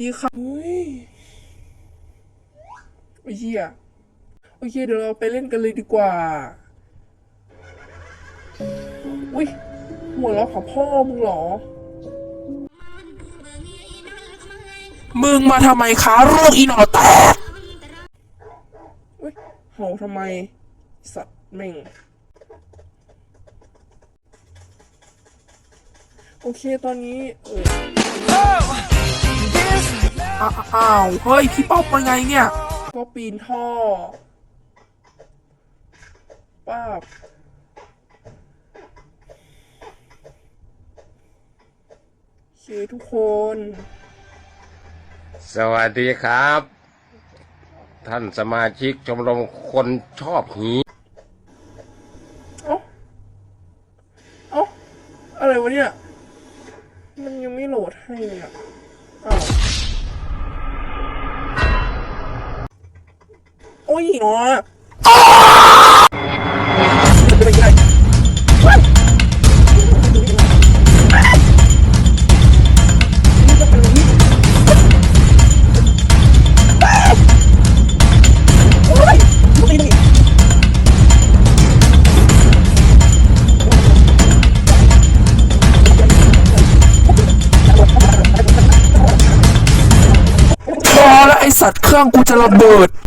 ดีค่ะเฮ้ยไอ้เหี้ยโอเคเดี๋ยวเราไปเล่นกันเลยดีกว่า อุ้ยหัวเราะของพ่อมึงเหรอ มึงมาทำไมคะโรคอีหนอแตกอุ้ยเห่าทำไม สัตว์แม่งโอเคตอนนี้เออ อ้าวอ้าวเฮ้ยพี่ป๊อปเป็นไงเนี่ยก็ปีนท่อป้าบโอเคทุกคน สวัสดีครับ ท่านสมาชิกชมรมคนชอบหีเอ้าเอ้าอะไรวะเนี่ย มันยังไม่โหลดให้เลยอะ ดิพอแล้วไอสัตว์เครื่องกูจะระเบิด